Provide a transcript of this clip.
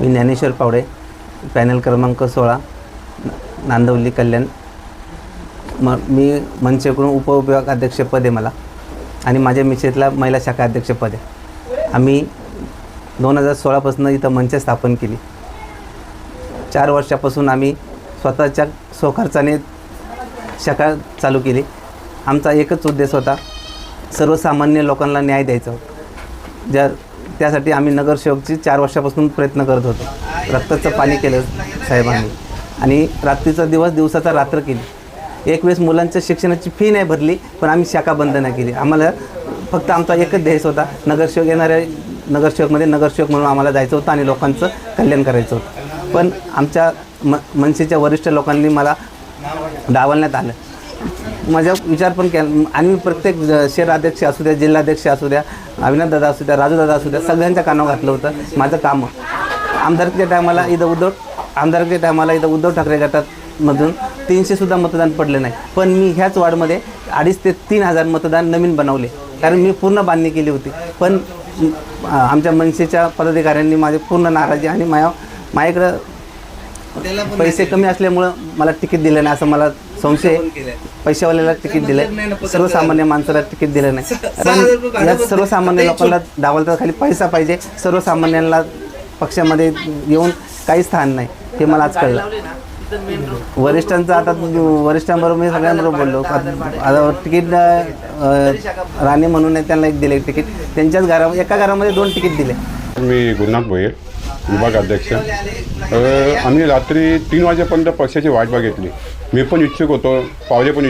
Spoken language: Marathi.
मी ज्ञानेश्वर पावडे पॅनल क्रमांक सोळा नांदवली कल्याण. म मी मनसेकडून उपविभाग अध्यक्षपद आहे मला आणि माझ्या मिसेसला महिला शाखा अध्यक्षपद आहे. आम्ही दोन हजार सोळापासून इथं मंच स्थापन केली. चार वर्षापासून आम्ही स्वतःच्या स्वखर्चाने शाखा चालू केली. आमचा एकच उद्देश होता सर्वसामान्य लोकांना न्याय द्यायचा होता. ज्या त्यासाठी आम्ही नगरसेवकची चार वर्षापासून प्रयत्न करत होतो. रक्ताचं पाणी केलं साहेबांनी. आणि रात्रीचा दिवस दिवसाचा रात्र केली. एक वेळेस मुलांच्या शिक्षणाची फी नाही भरली पण आम्ही शाखा बंद नाही केली. आम्हाला फक्त आमचा एकच ध्येय होता. नगरसेवक येणाऱ्या नगरसेवकमध्ये नगरसेवक म्हणून आम्हाला जायचं होतं आणि लोकांचं कल्याण करायचं होतं. पण आमच्या म मनसेच्या वरिष्ठ लोकांनी मला डावलण्यात आलं. माझा विचार पण केला. आणि मी प्रत्येक ज- शहराध्यक्ष असू द्या जिल्हाध्यक्ष असू द्या अविनाथ दादा असू द्या राजू दादा असू द्या सगळ्यांच्या कानावर घातलं होतं. माझं काम आमदारकीच्या टायमाला इथं उद्धव आमदारकीच्या टायमाला इथं उद्धव ठाकरे गटात मधून तीनशेसुद्धा मतदान पडले नाही. पण मी ह्याच वार्डमध्ये अडीच ते तीन हजार मतदान नवीन बनवले. कारण मी पूर्ण बांधणी केली होती. पण आमच्या मनसेच्या पदाधिकाऱ्यांनी माझी पूर्ण नाराजी आणि माया माझ्याकडं पैसे कमी असल्यामुळं मला तिकीट दिलं नाही असं मला संशय. पैशावाल्याला तिकीट दिलं सर्वसामान्य माणसाला तिकीट दिलं नाही. या सर्वसामान्य लोकांना डावलता खाली पैसा पाहिजे. सर्वसामान्यांना पक्षामध्ये येऊन काही स्थान नाही. हे मला आज कळलं. वरिष्ठांचं आता वरिष्ठांबरोबर मी सगळ्यांबरोबर बोललो. आता तिकीट राणे म्हणून आहे, त्यांना एक दिले तिकीट. त्यांच्याच घरा एका घरामध्ये दोन तिकीट दिले. मी गुरुनाथ भोये विभाग अध्यक्ष आम्ही रात्री तीन वाजेपर्यंत पक्षाची वाट बघितली. मी पण इच्छुक होतो पावले पण